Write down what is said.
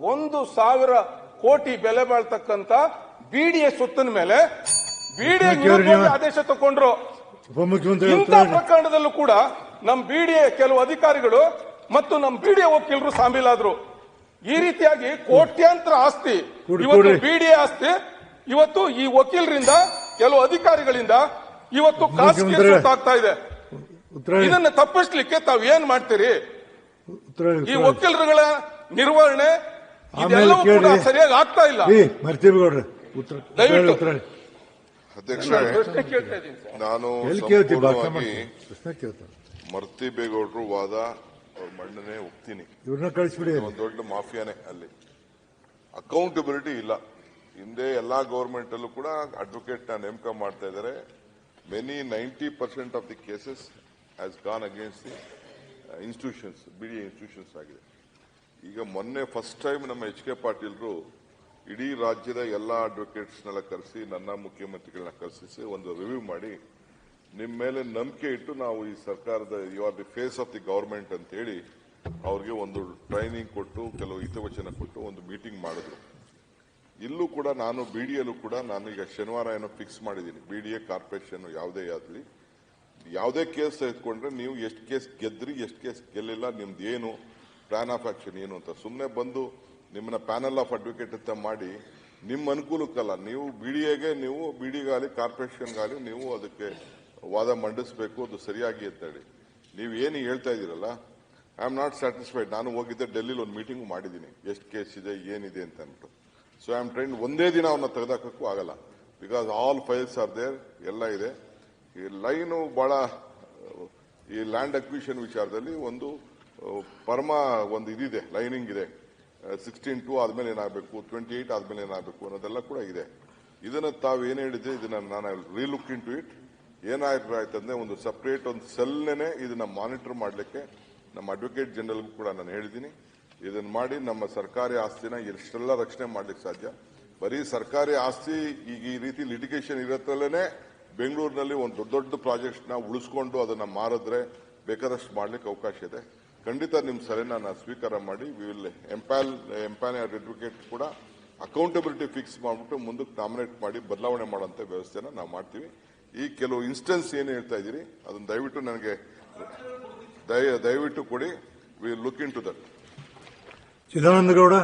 ಒಂದು ಸಾವಿರ ಕೋಟಿ ಬೆಲೆ ಬಾಳ್ತಕ್ಕಂತ ಬಿಡಿಎ ಸುತ್ತಿನ ಮೇಲೆ ಬಿಡಿಎ ಆದೇಶ ತಗೊಂಡ್ರು. ಉಪಮುಖ್ಯಮಂತ್ರಿ ಇಂಥ ಪ್ರಕರಣದಲ್ಲೂ ಕೂಡ ನಮ್ ಬಿಡಿಎ ಕೆಲವು ಅಧಿಕಾರಿಗಳು ಮತ್ತು ನಮ್ಮ ಬಿಡಿಎ ವಕೀಲರು ಸಾಮೀಲಾದ್ರು ಈ ರೀತಿಯಾಗಿ ಕೋಟ್ಯಾಂತರ ಆಸ್ತಿ ಇವತ್ತು ಬಿಡಿಎ ಆಸ್ತಿ ಇವತ್ತು ಈ ವಕೀಲರಿಂದ ಕೆಲವು ಅಧಿಕಾರಿಗಳಿಂದ ಇವತ್ತು ಖಾಸಗಿ ಆಗ್ತಾ ಇದೆ. ಇದನ್ನ ತಪ್ಪಿಸ್ಲಿಕ್ಕೆ ತಾವ್ ಏನ್ ಮಾಡ್ತೀರಿ? ಈ ವಕೀಲರುಗಳ ನಿರ್ವಹಣೆ ಆಮೇಲೆ ಕೇಳಿ. ಸರಿಯಾಗಿ ಆಗ್ತಾ ಇಲ್ಲ. ಉತ್ತರ ಉತ್ತರ ದಯವಿಟ್ಟು. ಉತ್ತರ ಅಧ್ಯಕ್ಷ ನಾನು ಪ್ರಶ್ನೆ ಕೇಳ್ತಾರೆ? ಮರ್ತಿ ಬೇಗೌಡರು ವಾದ ಅವ್ರ ಮಣ್ಣನೆ ಒಪ್ತೀನಿ. ಇವ್ರನ್ನ ಕಳಿಸ್ಬಿಡಿ ಒಂದು ದೊಡ್ಡ ಮಾಫಿಯಾನೇ ಅಲ್ಲಿ. ಅಕೌಂಟಬಿಲಿಟಿ ಇಲ್ಲ. ಹಿಂದೆ ಎಲ್ಲಾ ಗವರ್ಮೆಂಟ್ ಅಲ್ಲೂ ಕೂಡ ಅಡ್ವೊಕೇಟ್ನ ನೇಮಕ ಮಾಡ್ತಾ ಇದ್ದಾರೆ. Many ninety percent of the cases has gone against the institutions ಬಿಡಿ ಇನ್ಸ್ಟಿಟ್ಯೂಷನ್ಸ್ ಆಗಿದೆ. ಈಗ ಮೊನ್ನೆ ಫಸ್ಟ್ ಟೈಮ್ ನಮ್ಮ ಎಚ್ ಕೆ ಪಾಟೀಲ್ರು ಇಡೀ ರಾಜ್ಯದ ಎಲ್ಲಾ ಅಡ್ವೊಕೇಟ್ಸ್ನೆಲ್ಲ ಕರೆಸಿ, ನನ್ನ ಮುಖ್ಯಮಂತ್ರಿಗಳನ್ನ ಕರೆಸಿ ಒಂದು ರಿವ್ಯೂ ಮಾಡಿ ನಿಮ್ಮ ಮೇಲೆ ನಂಬಿಕೆ ಇಟ್ಟು ನಾವು ಈ ಸರ್ಕಾರದ you are the face of the government ಅಂತ ಹೇಳಿ ಅವ್ರಿಗೆ ಒಂದು ಟ್ರೈನಿಂಗ್ ಕೊಟ್ಟು, ಕೆಲವು ಹಿತವಚನ ಕೊಟ್ಟು ಒಂದು ಮೀಟಿಂಗ್ ಮಾಡಿದ್ರು. ಇಲ್ಲೂ ಕೂಡ ನಾನು ಬಿ ಡಿಯಲ್ಲೂ ಕೂಡ ನಾನು ಈಗ ಶನಿವಾರ ಏನೋ ಫಿಕ್ಸ್ ಮಾಡಿದ್ದೀನಿ. ಬಿ ಡಿ ಎ ಕಾರ್ಪೊರೇಷನ್ ಯಾವುದೇ ಆಗಲಿ. ಯಾವುದೇ ಕೇಸ್ ತೆಗೆದುಕೊಂಡ್ರೆ ನೀವು ಎಷ್ಟು ಕೇಸ್ ಗೆದ್ರಿ, ಎಷ್ಟು ಕೇಸ್ ಗೆಲ್ಲಿಲ್ಲ ನಿಮ್ದು ಏನು ಪ್ಲಾನ್ ಆಫ್ ಆಕ್ಷನ್ ಏನು ಅಂತ. ಸುಮ್ಮನೆ ಬಂದು ನಿಮ್ಮನ್ನ ಪ್ಯಾನಲ್ ಆಫ್ ಅಡ್ವೊಕೇಟ್ ಅಂತ ಮಾಡಿ ನಿಮ್ಮ ಅನುಕೂಲಕ್ಕಲ್ಲ, ನೀವು ಬಿಡಿಎಗೆ ನೀವು ಬಿಡಿಗಾಲಿ ಕಾರ್ಪೊರೇಷನ್ಗಾಲಿ ನೀವು ಅದಕ್ಕೆ ವಾದ ಮಂಡಿಸಬೇಕು, ಅದು ಸರಿಯಾಗಿ ಅಂತೇಳಿ ನೀವು ಏನು ಹೇಳ್ತಾ ಇದ್ದೀರಲ್ಲ ಐ ಆಮ್ ನಾಟ್ ಸ್ಯಾಟಿಸ್ಫೈಡ್ ನಾನು ಹೋಗಿದ್ದೆ ಡೆಲ್ಲಿಲಿ ಒಂದು ಮೀಟಿಂಗ್ ಮಾಡಿದ್ದೀನಿ. ಎಷ್ಟು ಕೇಸ್ ಇದೆ, ಏನಿದೆ ಅಂತ ಅಂದ್ಬಿಟ್ಟು. ಸೊ ಐ ಆಮ್ ಟ್ರೈನ್ ಒಂದೇ ದಿನ ಅವನ್ನ ತೆಗೆದಾಕಕ್ಕೂ ಆಗಲ್ಲ. Because all files are there ಎಲ್ಲ ಇದೆ. ಈ ಲೈನು ಬಹಳ, ಈ ಲ್ಯಾಂಡ್ ಅಕ್ವಿಷನ್ ವಿಚಾರದಲ್ಲಿ ಒಂದು ಪರಮ ಒಂದು ಇದಿದೆ ಲೈನಿಂಗ್ ಇದೆ. ಸಿಕ್ಸ್ಟೀನ್ ಟು ಆದ್ಮೇಲೆ ಏನಾಗಬೇಕು ಟ್ವೆಂಟಿ ಏಟ್ ಆದ್ಮೇಲೆ ಏನಾಗಬೇಕು ಅನ್ನೋದೆಲ್ಲ ಕೂಡ ಇದೆ. ಇದನ್ನ ತಾವು ಏನ್ ಹೇಳಿದ್ರೆ, ಇದನ್ನ ನಾನು ರೀಲುಕ್ ಇನ್ ಟು ಇಟ್ ಆಯ್ತಂದ್ರೆ ಒಂದು ಸಪ್ರೇಟ್ ಒಂದು ಸೆಲ್ನೇ ಇದನ್ನ ಮಾನಿಟರ್ ಮಾಡಲಿಕ್ಕೆ ನಮ್ಮ ಅಡ್ವೊಕೇಟ್ ಜನರಲ್ಗೂ ಕೂಡ ನಾನು ಹೇಳಿದ್ದೀನಿ. ಇದನ್ನ ಮಾಡಿ ನಮ್ಮ ಸರ್ಕಾರಿ ಆಸ್ತಿನ ಎಷ್ಟೆಲ್ಲ ರಕ್ಷಣೆ ಮಾಡ್ಲಿಕ್ಕೆ ಸಾಧ್ಯ. ಬರೀ ಸರ್ಕಾರಿ ಆಸ್ತಿ ಈಗ ಈ ರೀತಿ ಲಿಟಿಗೇಷನ್ ಇರತ್ತಲ್ಲೇ ಬೆಂಗಳೂರಿನಲ್ಲಿ ಒಂದು ದೊಡ್ಡ ದೊಡ್ಡ ಪ್ರಾಜೆಕ್ಟ್ನ ಉಳಿಸ್ಕೊಂಡು ಅದನ್ನ ಮಾರಿದ್ರೆ ಬೇಕಾದಷ್ಟು ಮಾಡ್ಲಿಕ್ಕೆ ಅವಕಾಶ ಇದೆ. ಖಂಡಿತ ನಿಮ್ಮ ಸಲಹೆನ ನಾನು ಸ್ವೀಕಾರ ಮಾಡಿ we will empanel empanel advocate ಕೂಡ ಅಕೌಂಟಬಿಲಿಟಿ ಫಿಕ್ಸ್ ಮಾಡಿಬಿಟ್ಟು ಮುಂದಕ್ಕೆ ನಾಮಿನೇಟ್ ಮಾಡಿ ಬದಲಾವಣೆ ಮಾಡುವಂತ ವ್ಯವಸ್ಥೆನ ನಾವು ಮಾಡ್ತೀವಿ. ಈ ಕೆಲವು ಇನ್ಸ್ಟೆನ್ಸ್ ಏನು ಹೇಳ್ತಾ ಇದ್ದೀರಿ, ಅದನ್ನು ದಯವಿಟ್ಟು ನನಗೆ ದಯ, ದಯವಿಟ್ಟು ಕೊಡಿ. We look into that Chidananda Gowda.